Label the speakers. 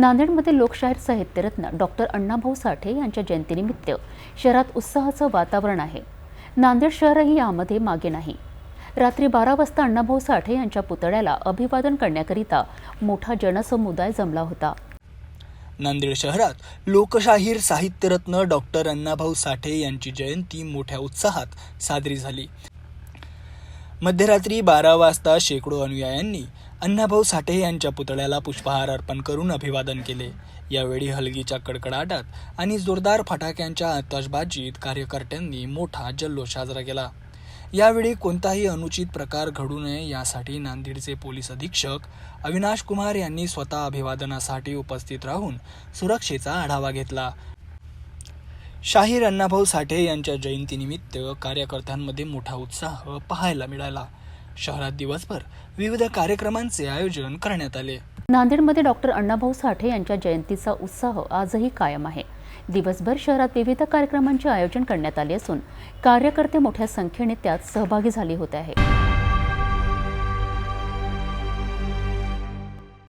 Speaker 1: नांदेडमध्ये लोकशाहीर साहित्यरत्न डॉक्टर अण्णाभाऊ साठे यांच्या जयंतीनिमित्त शहरात उत्साहाचं वातावरण आहे. नांदेड शहरही यामध्ये मागे नाही. रात्री बारा वाजता अण्णाभाऊ साठे यांच्या पुतळ्याला अभिवादन करण्याकरिता मोठा जनसमुदाय जमला होता.
Speaker 2: नांदेड शहरात लोकशाहीर साहित्यरत्न डॉक्टर अण्णाभाऊ साठे यांची जयंती मोठ्या उत्साहात साजरी झाली. मध्यरात्री बारा वाजता शेकडो अनुयायांनी अण्णाभाऊ साठे यांच्या पुतळ्याला पुष्पहार अर्पण करून अभिवादन केले. यावेळी हलगीच्या कडकडाटात आणि जोरदार फटाक्यांच्या आतषबाजीत कार्यकर्त्यांनी मोठा जल्लोष साजरा केला. यावेळी कोणताही अनुचित प्रकार घडू नये यासाठी नांदेडचे पोलीस अधीक्षक अविनाश कुमार यांनी स्वतः अभिवादनासाठी उपस्थित राहून सुरक्षेचा आढावा घेतला. शाहीर अण्णाभाऊ साठे यांच्या जयंतीनिमित्त कार्यकर्त्यांमध्ये मोठा उत्साह पाहायला मिळाला. शहरात दिवसभर विविध कार्यक्रमांचे आयोजन करण्यात आले.
Speaker 1: नांदेडमध्ये डॉक्टर अण्णाभाऊ साठे यांच्या जयंतीचा उत्साह आजही कायम आहे. दिवसभर शहरात विविध कार्यक्रमांचे आयोजन करण्यात आले असून कार्यकर्ते मोठ्या संख्येने त्यात सहभागी झाले होते आहे.